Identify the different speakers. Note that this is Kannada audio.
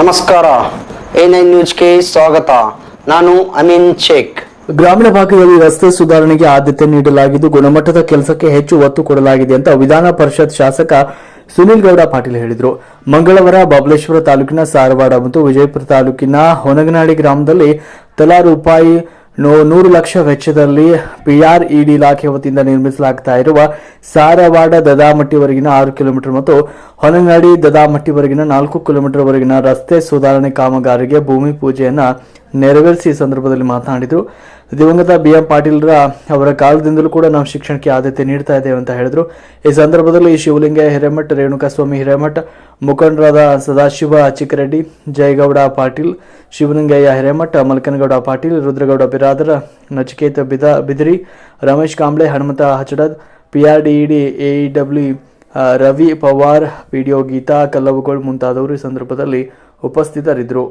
Speaker 1: ನಮಸ್ಕಾರ. ಎ ನೈನ್ ನ್ಯೂಸ್ಗೆ ಸ್ವಾಗತ. ನಾನು ಅಮೀನ್ ಶೇಖ್.
Speaker 2: ಗ್ರಾಮೀಣ ಭಾಗದಲ್ಲಿ ರಸ್ತೆ ಸುಧಾರಣೆಗೆ ಆದ್ಯತೆ ನೀಡಲಾಗಿದ್ದು, ಗುಣಮಟ್ಟದ ಕೆಲಸಕ್ಕೆ ಹೆಚ್ಚು ಒತ್ತು ಕೊಡಲಾಗಿದೆ ಅಂತ ವಿಧಾನ ಪರಿಷತ್ ಶಾಸಕ ಸುನಿಲ್ ಗೌಡ ಪಾಟೀಲ್ ಹೇಳಿದರು. ಮಂಗಳವಾರ ಬಬಲೇಶ್ವರ ತಾಲೂಕಿನ ಸಾರವಾಡ ಮತ್ತು ವಿಜಯಪುರ ತಾಲೂಕಿನ ಹೊನಗನಾಡಿ ಗ್ರಾಮದಲ್ಲಿ ತಲಾ ರೂಪಾಯಿ ನೂರು ಲಕ್ಷ ವೆಚ್ಚದಲ್ಲಿ ಪಿಆರ್ಇಡಿ ಇಲಾಖೆ ವತಿಯಿಂದ ನಿರ್ಮಿಸಲಾಗ್ತಾ ಇರುವ ಸಾರವಾಡ ದದಾಮಟ್ಟಿವರೆಗಿನ ಆರು ಕಿಲೋಮೀಟರ್ ಮತ್ತು ಹೊನಗನಾಡಿ ದದಾಮಟ್ಟಿವರೆಗಿನ ನಾಲ್ಕು ಕಿಲೋಮೀಟರ್ ವರೆಗಿನ ರಸ್ತೆ ಸುಧಾರಣೆ ಕಾಮಗಾರಿಗೆ ಭೂಮಿ ಪೂಜೆಯನ್ನ ನೆರವೇರಿಸಿ ಈ ಸಂದರ್ಭದಲ್ಲಿ ಮಾತನಾಡಿದರು. ದಿವಂಗತ ಬಿ ಎಂ ಪಾಟೀಲ್ರ ಅವರ ಕಾಲದಿಂದಲೂ ಕೂಡ ನಾವು ಶಿಕ್ಷಣಕ್ಕೆ ಆದ್ಯತೆ ನೀಡ್ತಾ ಇದ್ದೇವೆ ಅಂತ ಹೇಳಿದರು. ಈ ಸಂದರ್ಭದಲ್ಲಿ ಶಿವಲಿಂಗ ಹಿರೇಮಠ್, ರೇಣುಕಾಸ್ವಾಮಿ ಹಿರೇಮಠ, ಮುಖಂಡರಾದ ಸದಾಶಿವ ಚಿಕ್ಕರೆಡ್ಡಿ, ಜಯಗೌಡ ಪಾಟೀಲ್, ಶಿವಲಿಂಗಯ್ಯ ಹಿರೇಮಠ, ಮಲ್ಕನಗೌಡ ಪಾಟೀಲ್, ರುದ್ರಗೌಡ ಬಿರಾದರ, ನಚಿಕೇತ ಬಿದ ಬಿದಿರಿ, Ramesh Kamble, Hanumanth Hachadad, PRDED W Ravi Pawar, video Geeta ಕಲ್ಲವುಗಳು ಮುಂತಾದವರು ಈ ಸಂದರ್ಭದಲ್ಲಿ ಉಪಸ್ಥಿತರಿದ್ದರು.